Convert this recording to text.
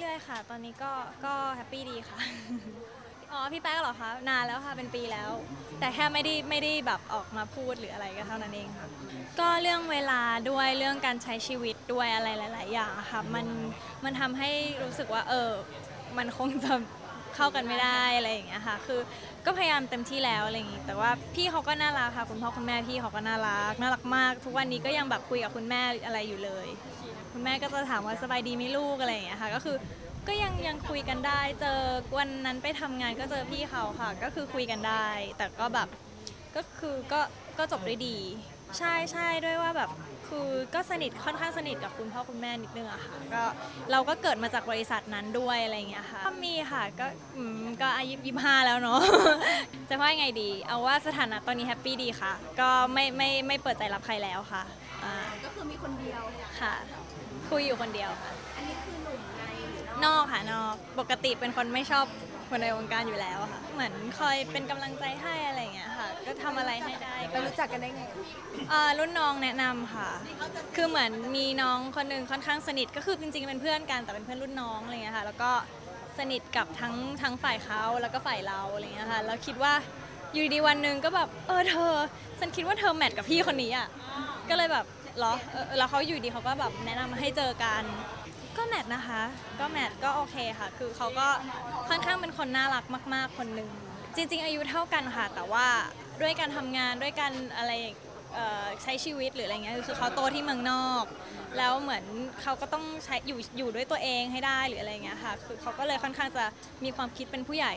เรื่อยๆค่ะ ตอนนี้ก็ก็แฮปปี้ดีค่ะ อ๋อพี่แป๊กเหรอคะนานแล้วค่ะเป็นปีแล้ว แต่แค่ไม่ได้ไม่ได้แบบออกมาพูดหรืออะไรก็เท่านั้นเองค่ะ ก็เรื่องเวลาด้วยเรื่องการใช้ชีวิตด้วยอะไรหลาย ๆ อย่างค่ะมันมันทำให้รู้สึกว่าเออมันคงจะเข้ากันไม่ได้อะไรอย่างเงี้ยค่ะ คือก็พยายามเต็มที่แล้วอะไรอย่างงี้ แต่ว่าพี่เขาก็น่ารักค่ะ คุณพ่อคุณแม่พี่เขาก็น่ารัก น่ารักมาก ทุกวันนี้ก็ยังแบบคุยกับคุณแม่อะไรอยู่เลย คุณแม่ก็จะถามว่าสบายดีไหมลูกอะไรอย่างเงี้ยค่ะ ก็คือก็ยังยังคุยกันได้ เจอวันนั้นไปทำงานก็เจอพี่เขาค่ะ ก็คือคุยกันได้ แต่ก็แบบ ก็คือก็ก็จบด้วยดี ใช่ใช่ด้วยว่าแบบคือก็สนิทค่อนข้างสนิทกับคุณพ่อคุณแม่นิดนึงอะค่ะก็เราก็เกิดมาจากบริษัทนั้นด้วยอะไรอย่างเงี้ยค่ะก็มีค่ะก็อืมก็อายุยี่ห้าแล้วเนาะจะว่ายังไงดี เอาว่าสถานะตอนนี้แฮปปี้ดีค่ะ ก็ไม่ไม่ไม่เปิดใจรับใครแล้วค่ะอ่าก็คือมีคนเดียวค่ะ คุยอยู่คนเดียวค่ะ อันนี้คือหนุ่มในหรือ นนอกอกค่ะนอกปกติเป็นคนไม่ชอบคนในวงการอยู่แล้วอะค่ะ เหมือนคอยเป็นกำลังใจให้อะไรอย่างเงี้ยค่ะ ก็ทำอะไรให้ได้เรารู้จักกันได้ไงอ่ารุ่นน้องแนะนำค่ะ คือเหมือนมีน้องคนหนึ่งค่อนข้างสนิทก็คือจริงๆเป็นเพื่อนกันแต่เป็นเพื่อนรุ่นน้องอะไรเงี้ยค่ะ แล้วก็สนิทกับทั้งทั้งฝ่ายเขาแล้วก็ฝ่ายเราอะไรเงี้ยค่ะ แล้วคิดว่าอยู่ดีๆวันหนึ่งก็แบบเออเธอ ฉันคิดว่าเธอแมทกับพี่คนนี้อะ ก็เลยแบบเหรอเออแล้วเขาอยู่ดีเขาก็แบบแนะนำให้เจอกัน ก็แมทนะคะ ก็แมทก็โอเคค่ะ คือเขาก็ค่อนข้างเป็นคนน่ารักมาก ๆ คนหนึ่งจริง ๆ อายุเท่ากันค่ะ แต่ว่าด้วยการทำงานด้วยการอะไรใช้ชีวิตหรืออะไรเงี้ยคือเขาโตที่เมืองนอก แล้วเหมือนเขาก็ต้องใช้อยู่อยู่ด้วยตัวเองให้ได้หรืออะไรเงี้ยค่ะ คือเขาก็เลยค่อนข้างจะมีความคิดเป็นผู้ใหญ่